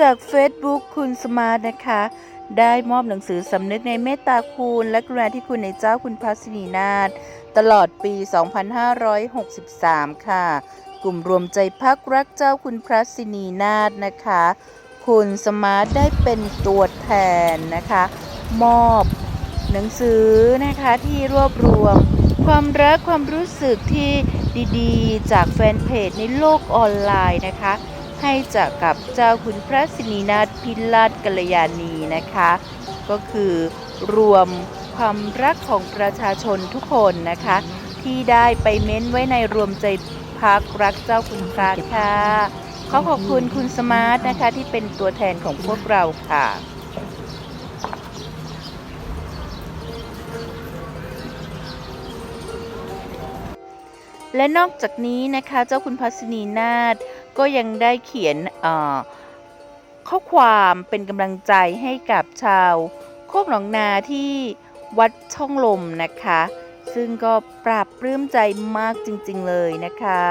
จาก Facebook คุณสมาร์ทนะคะ ได้มอบหนังสือสำนึกในเมตตาคุณและกรุณาธิคุณในเจ้าคุณพระศินีนาถตลอดปี 2563 ค่ะ กลุ่มรวมใจพักรักเจ้าคุณพระศินีนาถนะคะ คุณสมาร์ทได้เป็นตัวแทนนะคะ มอบหนังสือนะคะที่รวบรวม ความรักความรู้สึกที่ดีๆ จากแฟนเพจในโลกออนไลน์นะคะ ให้จากกับเจ้าคุณพระสินีนาถพิลาศกัลยาณีนะคะ ก็คือรวมความรักของประชาชนทุกคนนะคะ ที่ได้ไปเม้นไว้ในรวมใจพักรักเจ้าคุณพระค่ะขอขอบคุณคุณสมาร์ทนะคะที่เป็นตัวแทนของพวกเราค่ะ และนอกจากนี้นะคะเจ้าคุณพัสนีนาฏก็ยังได้เขียนข้อความเป็นกำลังใจให้กับชาวโคกหนองนาที่วัดช่องลมนะคะ ซึ่งก็ปราบปลื้มใจมากจริงๆเลยนะคะ